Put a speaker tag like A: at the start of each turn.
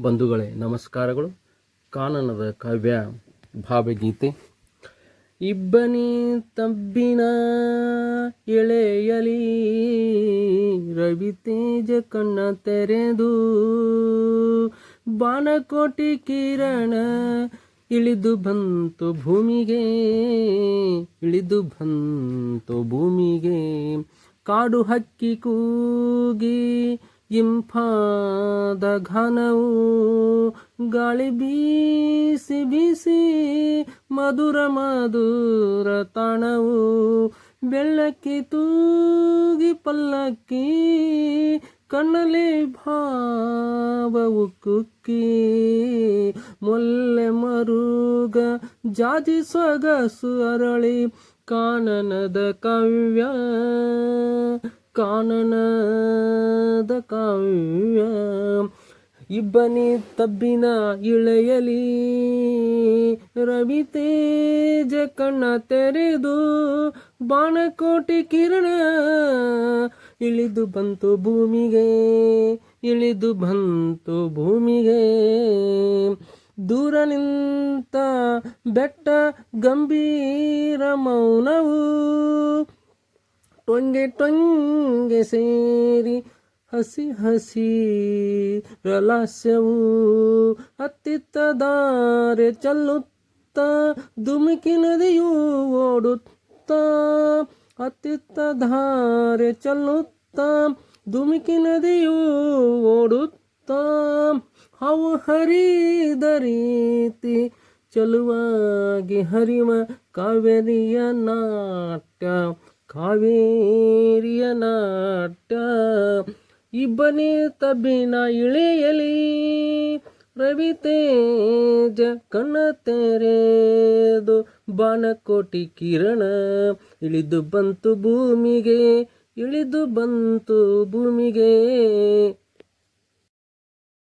A: ಬಂಧುಗಳೇ, ನಮಸ್ಕಾರಗಳು. ಕಾನನದ ಕಾವ್ಯ ಭಾವಗೀತೆ. ಇಬ್ಬನಿ ತಬ್ಬಿನ ಎಳೆಯಲಿ, ರವಿ ತೇಜ ಕಣ್ಣ ತೆರೆದು, ಬಾಣಕೋಟಿ ಕಿರಣ ಇಳಿದು ಬಂತು ಭೂಮಿಗೆ, ಇಳಿದು ಬಂತು ಭೂಮಿಗೆ. ಕಾಡು ಹಕ್ಕಿ ಕೂಗಿ ಇಂಪಾದ ಘನವು ಗಾಳಿ ಬೀಸಿ ಬೀಸಿ ಮಧುರ ಮಧುರ ತಣವು ಬೆಳ್ಳಕ್ಕಿ ತೂಗಿ ಪಲ್ಲಕ್ಕಿ ಕಣ್ಣಲಿ ಭಾವವು ಕುಕ್ಕಿ ಮೊಲ್ಲೆ ಮರುಗ ಜಾಜಿ ಸೊಗಸು ಅರಳಿ ಕಾನನದ ಕಾವ್ಯ ಕಾನನದ ಕಾವ್ಯ, ಇಬ್ಬನಿ ತಬ್ಬಿನ ಇಳೆಯಲಿ. ರವಿ ತೇಜ ಕಣ್ಣ ತೆರೆದು ಬಾಣಕೋಟಿ ಕಿರಣ ಇಳಿದು ಬಂತು ಭೂಮಿಗೆ, ಇಳಿದು ಬಂತು ಭೂಮಿಗೆ. ದೂರ ನಿಂತ ಬೆಟ್ಟ ಗಂಭೀರ ಮೌನವು ಟೊಂಗೆ ಟೊಂಗೆ ಸೇರಿ ಹಸಿ ಹಸಿ ರಲಾಸ್ಯವು ಹತ್ತಿತ್ತ ದಾರೆ ಚೆಲ್ಲುತ್ತ ಧುಮುಕಿ ನದಿಯು ಓಡುತ್ತ ಹತ್ತಿತ್ತ ಧಾರೆ ಚೆಲ್ಲುತ್ತ ಧುಮುಕಿ ನದಿಯು ಓಡುತ್ತ ಅವು ಹರಿದ ರೀತಿ ಚಲುವಾಗಿ ಹರಿವ ಕಾವೇರಿಯ ನಾಟ್ಯ ಕಾವೇರಿಯ ನಾಟ್ಯ. ಇಬ್ಬನಿ ತಬ್ಬಿನ ಇಳೆಯಲಿ, ರವಿ ತೇಜ ಕಣ್ಣ ತೆರೆದು ಬಾಣಕೋಟಿ ಕಿರಣ. ಇಳಿದು ಬಂತು ಭೂಮಿಗೆ, ಇಳಿದು ಬಂತು ಭೂಮಿಗೆ.